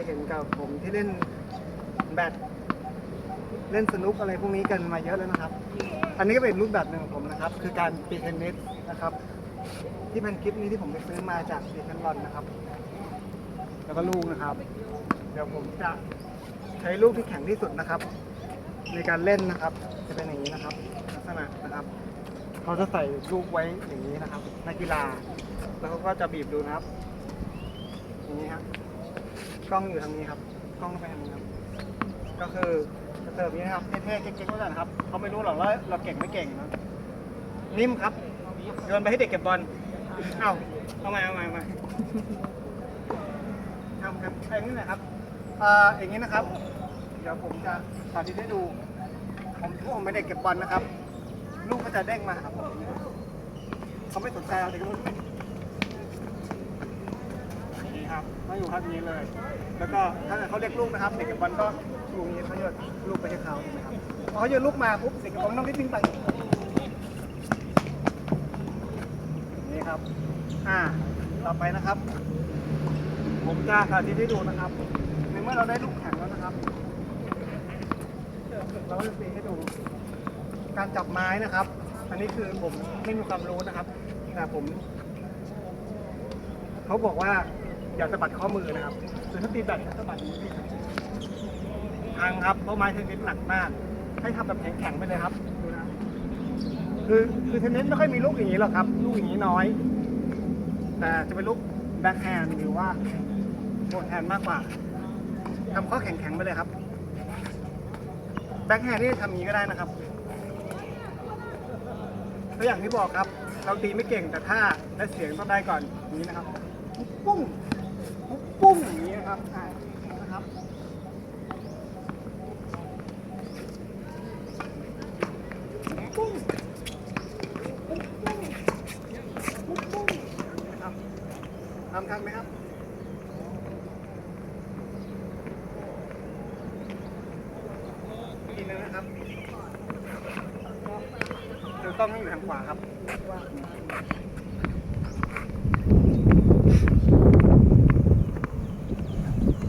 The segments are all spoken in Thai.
ยเห็นกับผมที่เล่นแบดเล่นสนุกอะไรพวกนี้กันมาเยอะแล้วนะครับ อันนี้ก็เป็นรูปแบบหนึ่งของผมนะครับ คือการตีเทนนิสนะครับ ที่เป็นคลิปนี้ที่ผมไปซื้อมาจากเดคันลอนนะครับ แล้วก็ลูกนะครับ เดี๋ยวผมจะใช้ลูกที่แข็งที่สุดนะครับ ในการเล่นนะครับ จะเป็นอย่างนี้นะครับ ลักษณะนะครับ เขาจะใส่ลูกไว้อย่างนี้นะครับนักกีฬา แล้วเขาก็จะบีบดูนะครับ กล้องอยู่ทางนี้ครับกล้องไปทางนี้ครับ ก็คือเสิร์ฟนี้นะครับเท่ๆเก่งๆไว้ก่อนะครับเขาไม่รู้หรอกว่าเราเก่งไม่เก่งนะนิ่มครับโยนไปให้เด็กเก็บบอลเอ้าเอาใหม่เอาใหม่เอาม่ทำครับอย่างนี้นะครับเอ่ออย่างนี้นะครับ เดี๋ยวผมจะสาธิตให้ดูผมพวกผมเป็นเด็กเก็บบอลนะครับ ลูกก็จะเด้งมาครับเขาไม่สนใจเราเด็กรุ่นครับเขา อยู่ครับอย่างนี้เลย แล้วก็ถ้าเกิดเขาเรียกลูกนะครับเด็กเก็บบอลก็ลูกนี้เขาโยนลูกไปให้เขาถูกไหมครับพอเขาโยนลูกมาปุ๊บเด็กเก็บบอลต้องรีบวิ่งไปนี่ครับอ่าต่อไปนะครับ ผมจะสาธิตให้ดูนะครับในเมื่อเราได้ลูกแข็งแล้วนะครับเราก็จะตีให้ดู การจับไม้นะครับ อันนี้คือผมไม่มีความรู้นะครับแต่ผม เขาบอกว่า อย่าสะบัดข้อมือนะครับคือถ้าตีแบตถ้าสะบัดมือที่พังครับเพราะไม้เทนนิสหนักมาก ให้ทำแบบแข็งๆไปเลยครับดูนะคือคือเทนนิสไม่ค่อยมีลูกอย่างนี้หรอกครับ ลูกอย่างนี้น้อย แต่จะเป็นลูกแบ็คแฮนด์หรือว่าโฟร์แฮนด์มากกว่าทำข้อแข็งๆไปเลยครับแบ็คแฮนด์นี่ทำอย่างนี้ก็ได้นะครับตัวอย่างที่บอกครับ เราตีไม่เก่งแต่ท่าและเสียงต้องได้ก่อนนี้นะครับปุ๊บปุ้ง ปุ๊บปุ้งอย่างนี้นะครับอ่านะครับปุ้งปุ๊บปุ้งปุ๊บปุ้งนะครับทำทันไหมครับกินเลยนะครับเดี๋ยวต้องให้อยู่ทางขวาครับ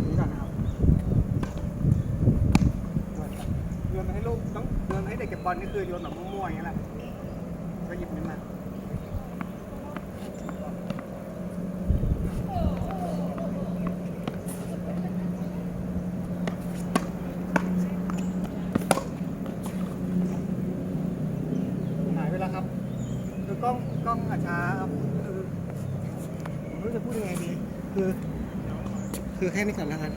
นี่ก่อนนะครับโยนไป ให้ลูกต้องโยนให้เด็กเก็บบอลนี่คือโยนแบบมั่วๆอย่างนี้แหละก็หยิบมันมาหายไปแล้วครับคือกล้องกล้องอาช้าครับคือผมไม่รู้จะพูดยังไงดีคือ คือแค่นี้ก่อนแล้วกัน